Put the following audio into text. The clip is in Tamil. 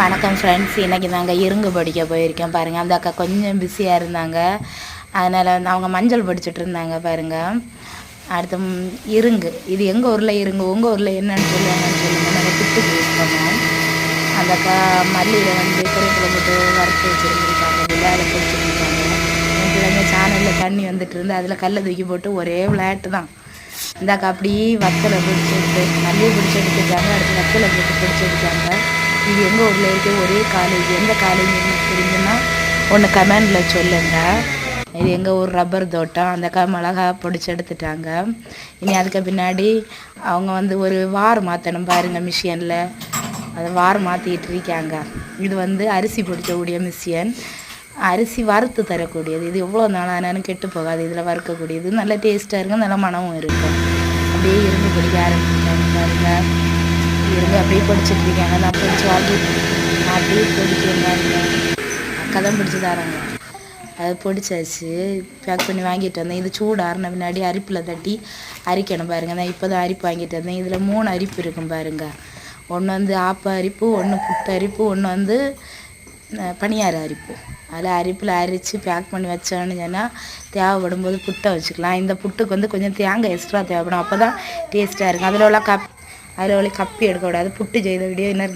வணக்கம் ஃப்ரெண்ட்ஸ் இன்றைக்கி நாங்கள் இருங்கு படிக்க போயிருக்கோம் பாருங்கள் அந்த அக்கா கொஞ்சம் பிஸியாக இருந்தாங்க. அதனால் வந்து அவங்க மஞ்சள் படிச்சுட்டு இருந்தாங்க பாருங்கள் அடுத்து இருங்கு இது எங்கள் ஊரில் இருங்கு உங்கள் ஊரில் என்னன்னு சொல்லுவாங்கன்னு சொல்லுங்கள் நாங்கள் புட்டுக்கு யூஸ் பண்ணோம் அந்த அக்கா மல்லியில் வந்து கருவேப்பிலை போட்டு வறுத்து வச்சுருந்துருக்காங்க. விளையாட பிடிச்சிருக்காங்க என் பிள்ளைங்க சேனலில் தண்ணி வந்துட்டு இருந்து அதில் கல்லை தூக்கி போட்டு ஒரே விளையாட்டு தான். இந்த அக்கா அப்படியே வத்தலை பிடிச்சி எடுத்து மல்லியை பிடிச்சி எடுத்துருக்காங்க அடுத்து வத்தலை போட்டு பிடிச்சி எடுத்தாங்க இது எங்கள் ஊரில் இருக்க? ஒரே காலேஜ் எந்த காலேஜ் தெரியுதுன்னா ஒன்று கமெண்டில் சொல்லுங்க. இது எங்கள் ஊர் ரப்பர் தோட்டம். அந்த அக்கா மிளகா பிடிச்சி எடுத்துட்டாங்க. இனி அதுக்கு பின்னாடி அவங்க வந்து ஒரு வார் மாற்றணும் பாருங்கள் மிஷினில். அதை வார் மாற்றிட்டு இருக்காங்க. இது வந்து அரிசி பிடிக்கக்கூடிய மிஷின். அரிசி வறுத்து தரக்கூடியது. இது எவ்வளோ நாளானாலும் கெட்டு போகாது. இதில் வறுக்கக்கூடியது. நல்ல டேஸ்ட்டாக இருக்கும். நல்ல மனமும் இருக்கும். அப்படியே இருந்து பிடிக்க ஆரம்பிச்சிட்டாங்க பாருங்கள் இருந்து அப்படியே படிச்சுட்டு இருக்கேன். நான் பிடிச்சி வாங்கி அப்படியே பிடிக்கிறேன் பாருங்க அக்கா தான் பிடிச்சி தராங்க அது பிடிச்சாச்சு. பேக் பண்ணி வாங்கிட்டு வந்தேன். இது சூடாறின பின்னாடி அரிப்பில் தட்டி அரிக்கணும் பாருங்க. நான் இப்போ தான் அரிப்பு வாங்கிட்டு வந்தேன். இதில் மூணு அரிப்பு இருக்கும் பாருங்க. ஒன்று வந்து ஆப்ப அரிப்பு ஒன்று புட்டு அரிப்பு ஒன்று வந்து அஹ், அரிப்பு. அதில் அரிப்பில் அரித்து பேக் பண்ணி வச்சோன்னு சொன்னால் தேவைப்படும் போது புட்டை வச்சுக்கலாம். இந்த புட்டுக்கு வந்து கொஞ்சம் தேங்காய் எக்ஸ்ட்ரா தேவைப்படும். அப்போ தான் டேஸ்ட்டாக இருக்கும். அதில் உள்ள கப் അതിൽ കപ്പി എടുക്കൂടെ അത് പുട്ട് ചെയ്ത വീഡിയോ ഇന്നലെ